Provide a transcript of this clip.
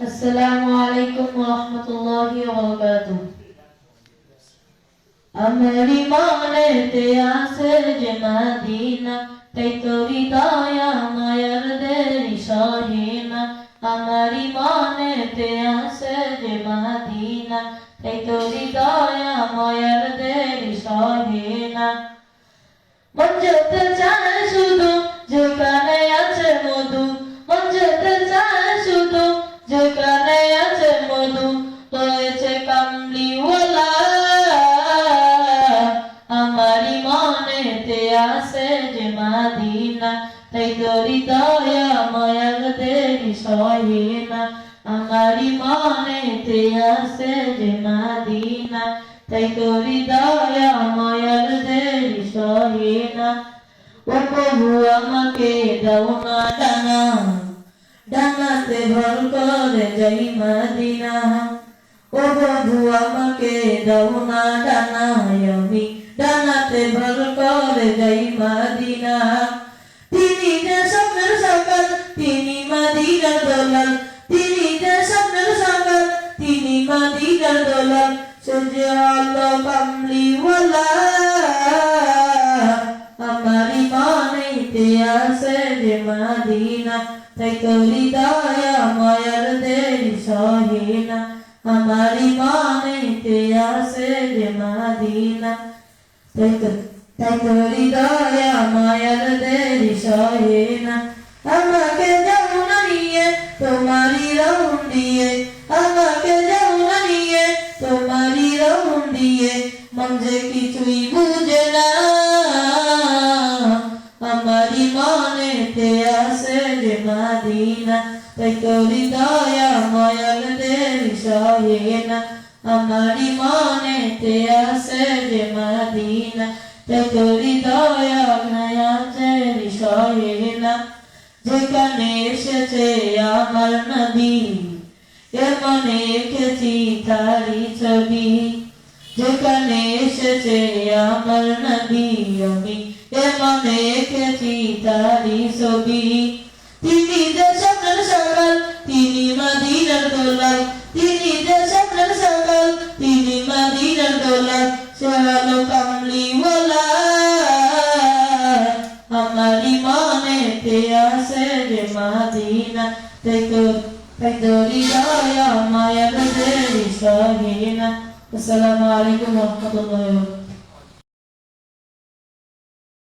আসসালামু আলাইকুম ওয়া রাহমাতুল্লাহি ওয়া বারাকাতুহু আমার ইমানেতে আছে যে মদিনা তাই তো হৃদয় মায়ার দেরি সহিনা আমার ইমানেতে আছে যে মদিনা তাই তো হৃদয় মায়ার দেরি সহিনা মন আছে যে মাদিনা, তাই তো হৃদয় মায়ার দেরি সহে না আমারই মনেতে আছে যে মাদিনা, তাই তো হৃদয় মায়ার দেরি সহে না ও প্রভু, আমাকে দাও না ডানা, ডানাতে ভর করে যাই মাদিনা। ও প্রভু, আমাকে দাও না ডানা তিনি যে স্বপ্নের সকাল তিনি মাদিনার দোলাল। তিনি যে স্বপ্নের সকাল তিনি মাদিনার দোলাল। সূর্য আলো কামলিওয়ালা, আমার ইমানেতে আছে যে মাদিনা। তাই তো হৃদয় মায়ার দেরি সহে না আমার ইমানেতে আছে যে মাদিনা। তাই তো তাই তো হৃদয় মায়ার দেরি সহে না। আমাকে যাও না নিয়ে, তোমারই রহম দিয়ে। আমাকে যাও না নিয়ে, তোমারই রহম দিয়ে। মন যে কিছুই বুঝে না। আমারই মনেতে আছে যে মাদিনা। তাই তো হৃদয় মায়ার দেরি সহে না। আমারই মনেতে সহে না যেখানে এসেছে আমার নবী এমনে এঁকেছি তারি ছবি যেখানে এসেছে আমার নবী আমি এমনে এঁকেছি তারি ছবি তিনি যে স্বপ্নের সকাল তিনি মাদিনার দোলাল তিনি যে স্বপ্নের সকাল তিনি মাদিনার দোলাল সে হলো মাদিনা তাই তো তাই তো হৃদয় মায়ার দেরি সহিনা আসসালামু আলাইকুম ওয়া রাহমাতুল্লাহি ওয়া বারাকাতুহু